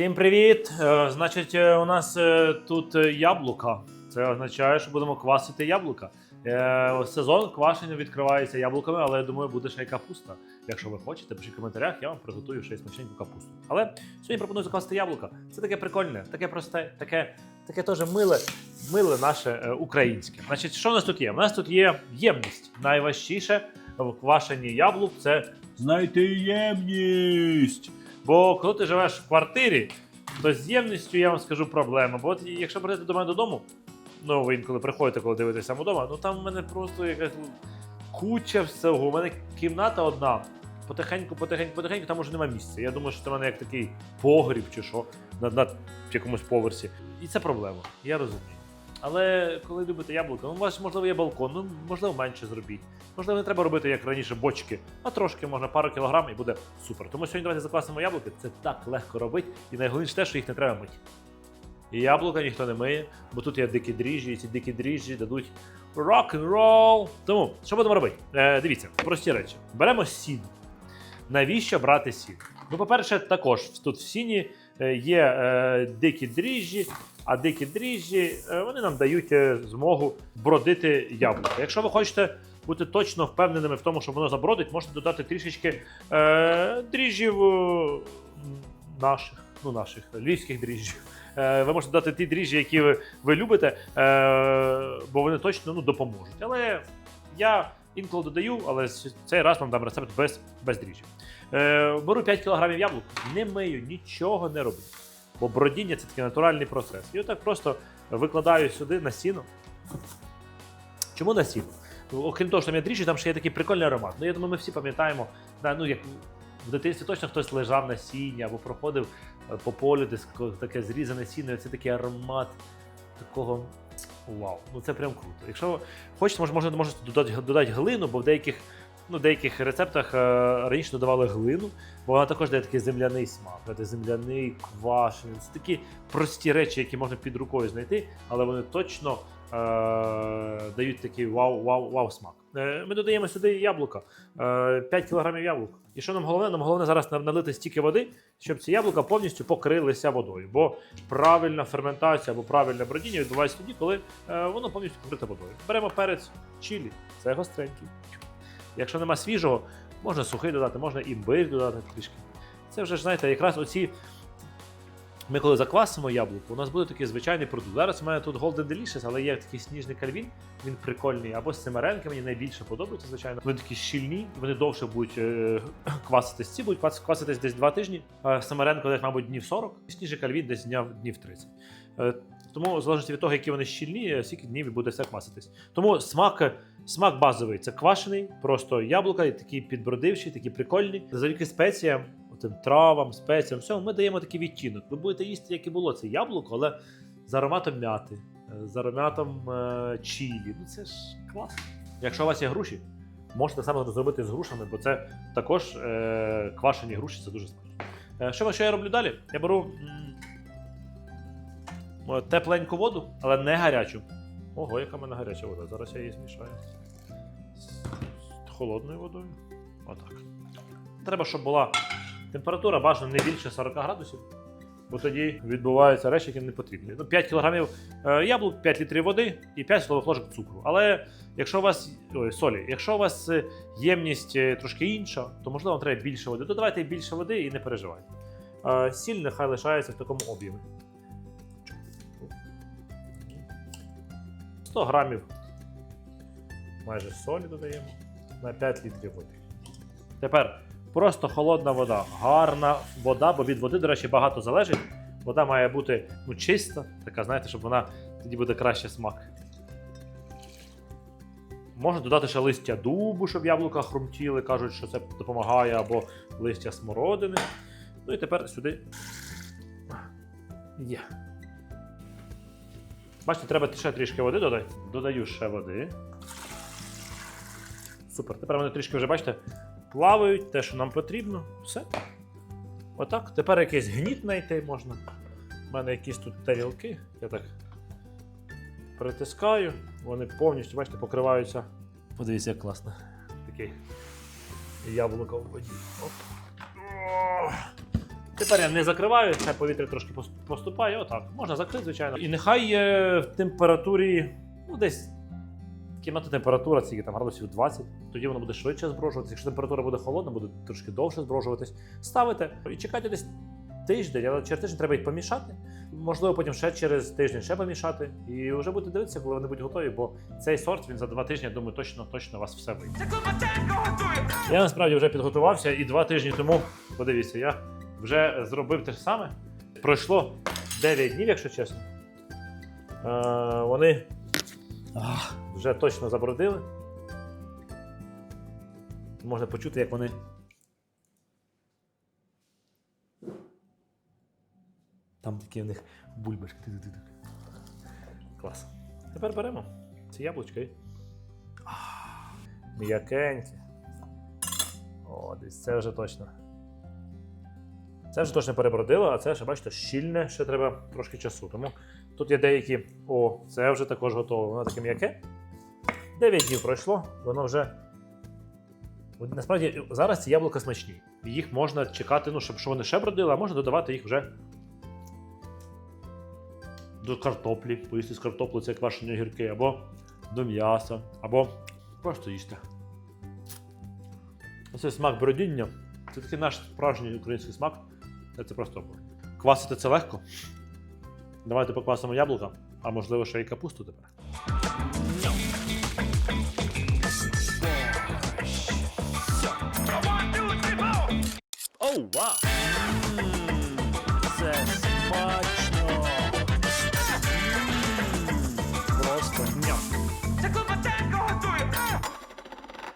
Всім привіт! Е, Значить, е, у нас е, тут яблука. Це означає, що будемо квасити яблука. Сезон квашення відкривається яблуками, але я думаю, буде ще й капуста. Якщо ви хочете, пишіть в коментарях, я вам приготую ще й смачненьку капусту. Але сьогодні пропоную заквасити яблука. Це таке прикольне, таке просте, таке, таке теж миле, миле наше українське. Значить, що в нас тут є? У нас тут є ємність. Найважчіше в квашенні яблук це знайти ємність. Бо коли ти живеш в квартирі, то з ємністю я вам скажу проблема. Бо от якщо прийдете до мене додому, ну ви інколи приходите, коли дивитесь саме вдома, ну там в мене просто якась куча всього. У мене кімната одна. Потихеньку, потихеньку, потихеньку, там уже немає місця. Я думаю, що це в мене як такий погріб чи що на, на якомусь поверсі. І це проблема, я розумію. Але коли любите яблука, ну, у вас можливо є балкон, ну можливо менше зробіть. Можливо, не треба робити як раніше бочки, а трошки можна пару кілограм і буде супер. Тому сьогодні давайте заквасимо яблуки. Це так легко робити, і найголовніше те, що їх не треба мити. І яблука ніхто не миє, бо тут є дикі дріжджі, і ці дикі дріжджі дадуть рок-н-рол. Тому що будемо робити? Е, дивіться, прості речі. Беремо сін. Навіщо брати сін? Ну, по-перше, також тут в сіні е, є е, дикі дріжджі, а дикі дріжджі е, вони нам дають е, змогу бродити яблука. Якщо ви хочете бути точно впевненими в тому, що воно забродить, можете додати трішечки е, дріжджів е, наших, ну наших львівських дріжджів. Ви можете додати ті дріжджі, які ви, ви любите, е, бо вони точно ну, допоможуть. Але я інколи додаю, але цей раз вам дам рецепт без, без дріжджів. Е, беру 5 кг яблук, не мию, нічого не роблю. Бо бродіння це такий натуральний процес. І отак просто викладаю сюди на сіно. Чому на сіно? Окрім того, що там є дріжджі, там ще є такий прикольний аромат. Ну, я думаю, ми всі пам'ятаємо, ну, як в дитинстві точно хтось лежав на сіні або проходив е, по полю, десь таке зрізане сіно, і це такий аромат такого. Вау, ну це прям круто. Якщо хочете, можна додати, додати глину, бо в деяких, ну, деяких рецептах е, раніше додавали глину, бо вона також дає такий земляний смак, земляний, квашений. Це такі прості речі, які можна під рукою знайти, але вони точно е, дають такий вау, вау, вау смак. Е, ми додаємо сюди яблука, е, 5 кг яблук. І що нам головне? Нам головне зараз налити стільки води, щоб ці яблука повністю покрилися водою. Бо правильна ферментація або правильне бродіння відбувається тоді, коли е, воно повністю покрите водою. Беремо перець чилі, це гостренький. Якщо нема свіжого, можна сухий додати, можна імбир додати трішки. Це вже ж знаєте, якраз оці. Ми коли заквасимо яблуко, у нас буде такий звичайний продукт. Зараз у мене тут Golden Delicious, але є такий сніжний кальвін, він прикольний. Або з семеренки, мені найбільше подобається, звичайно. Вони такі щільні, вони довше будуть е, кваситись. Ці будуть квас- кваситись десь 2 тижні. А семеренко десь, мабуть, днів 40, сніжний кальвін десь днів, днів 30. Е, тому, в залежності від того, які вони щільні, е, скільки днів буде все кваситись. Тому смак, смак базовий це квашений, просто яблука, і такі підбродивші, такі прикольні. Завдяки спеціям, тим травам, спеціям, всьому, ми даємо такий відтінок. Ви будете їсти, як і було це яблуко, але з ароматом м'яти, е, з ароматом е, чілі. Ну це ж класно. Якщо у вас є груші, можете саме зробити з грушами, бо це також е, квашені груші, це дуже смачно. Е, що, що я роблю далі? Я беру е, тепленьку воду, але не гарячу. Ого, яка в мене гаряча вода. Зараз я її змішаю з холодною водою. Отак. Треба, щоб була температура бажано не більше 40 градусів, бо тоді відбуваються речі, які не потрібні. Ну, 5 кг е, яблук, 5 літрів води і 5 столових ложок цукру. Але якщо у вас ой, солі, якщо у вас е, ємність е, трошки інша, то можливо вам треба більше води. Додавайте більше води і не переживайте. Сіль нехай лишається в такому об'ємі. 100 грамів майже солі додаємо на 5 літрів води. Тепер просто холодна вода, гарна вода, бо від води, до речі, багато залежить. Вода має бути ну, чиста, така, знаєте, щоб вона тоді буде краще смак. Можна додати ще листя дубу, щоб яблука хрумтіли, кажуть, що це допомагає, або листя смородини. Ну і тепер сюди. Є. Бачите, треба ще трішки води додати. Додаю ще води. Супер. Тепер вони трішки вже, бачите, плавають, те, що нам потрібно. Все. Отак. Тепер якийсь гніт знайти можна. У мене якісь тут тарілки. Я так притискаю, вони повністю, бачите, покриваються. Подивіться, як класно. Такий яблуко в воді. Оп. Тепер я не закриваю, хай повітря трошки поступає. Отак. Можна закрити, звичайно. І нехай в температурі, ну десь кімнатна температура, скільки там градусів 20, тоді воно буде швидше зброжуватися. Якщо температура буде холодна, буде трошки довше зброжуватись. Ставите і чекайте десь тиждень, але через тиждень треба їх помішати. Можливо, потім ще через тиждень ще помішати. І вже будете дивитися, коли вони будуть готові, бо цей сорт він за два тижні, я думаю, точно точно у вас все вийде. Я насправді вже підготувався і два тижні тому, подивіться, я вже зробив те ж саме. Пройшло 9 днів, якщо чесно. Е, вони вже точно забродили. Можна почути, як вони. Там такі в них бульбашки. Клас. Тепер беремо ці. Ах, М'якенькі. О, десь це вже точно. Це вже точно перебродило, а це ще, бачите, щільне, ще треба трошки часу. Тому тут є деякі. О, це вже також готово. Воно таке м'яке. 9 днів пройшло, воно вже. Насправді зараз ці яблука смачні. Їх можна чекати, ну, щоб щоб вони ще бродили, а можна додавати їх вже до картоплі, поїсти з картоплею це квашені огірки, або до м'яса, або просто їсти. Оце смак бродіння. Це такий наш справжній український смак. Це, просто квасити це легко. Давайте поквасимо яблука, а можливо ще й капусту тепер. Oh, wow.